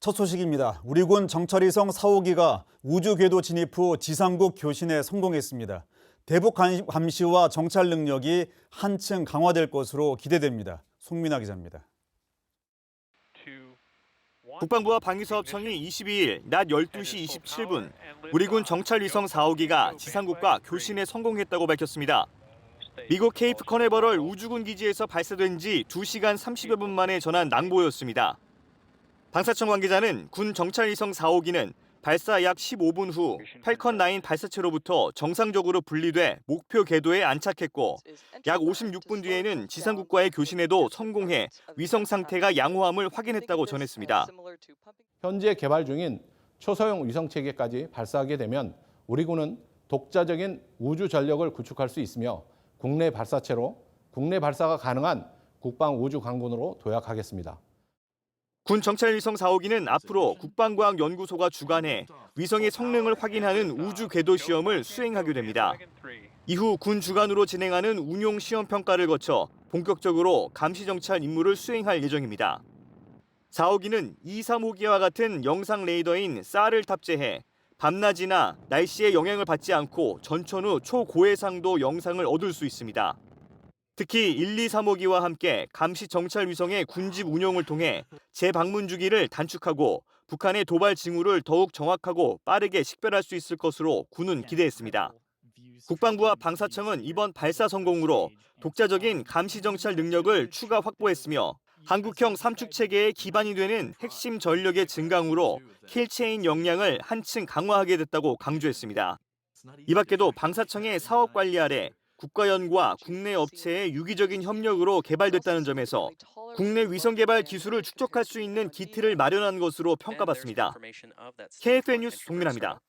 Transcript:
첫 소식입니다. 우리 군 정찰위성 4호기가 우주 궤도 진입 후 지상국 교신에 성공했습니다. 대북 감- 감시와 정찰 능력이 한층 강화될 것으로 기대됩니다. 송민아 기자입니다. 국방부와 방위사업청이 22일 낮 12시 27분 우리 군 정찰위성 4호기가 지상국과 교신에 성공했다고 밝혔습니다. 미국 케이프 커네버럴 우주군 기지에서 발사된 지 2시간 30여 분 만에 전한 낭보였습니다. 방사청 관계자는 군 정찰 위성 4호기는 발사 약 15분 후 팔컨 9 발사체로부터 정상적으로 분리돼 목표 궤도에 안착했고 약 56분 뒤에는 지상국과의 교신에도 성공해 위성 상태가 양호함을 확인했다고 전했습니다. 현재 개발 중인 초소형 위성 체계까지 발사하게 되면 우리 군은 독자적인 우주 전력을 구축할 수 있으며 국내 발사체로 국내 발사가 가능한 국방 우주 강군으로 도약하겠습니다. 군 정찰 위성 4호기는 앞으로 국방과학연구소가 주관해 위성의 성능을 확인하는 우주 궤도 시험을 수행하게 됩니다. 이후 군 주관으로 진행하는 운용 시험 평가를 거쳐 본격적으로 감시 정찰 임무를 수행할 예정입니다. 4호기는 2, 3호기와 같은 영상 레이더인 쌀을 탑재해 밤낮이나 날씨의 영향을 받지 않고 전천 후 초고해상도 영상을 얻을 수 있습니다. 특히 1, 2, 3호기와 함께 감시 정찰 위성의 군집 운용을 통해 재방문 주기를 단축하고 북한의 도발 징후를 더욱 정확하고 빠르게 식별할 수 있을 것으로 군은 기대했습니다. 국방부와 방사청은 이번 발사 성공으로 독자적인 감시 정찰 능력을 추가 확보했으며 한국형 삼축 체계의 기반이 되는 핵심 전력의 증강으로 킬체인 역량을 한층 강화하게 됐다고 강조했습니다. 이 밖에도 방사청의 사업 관리 아래 국가연구와 국내 업체의 유기적인 협력으로 개발됐다는 점에서 국내 위성 개발 기술을 축적할 수 있는 기틀을 마련한 것으로 평가받습니다. KFN 뉴스 송민아입니다.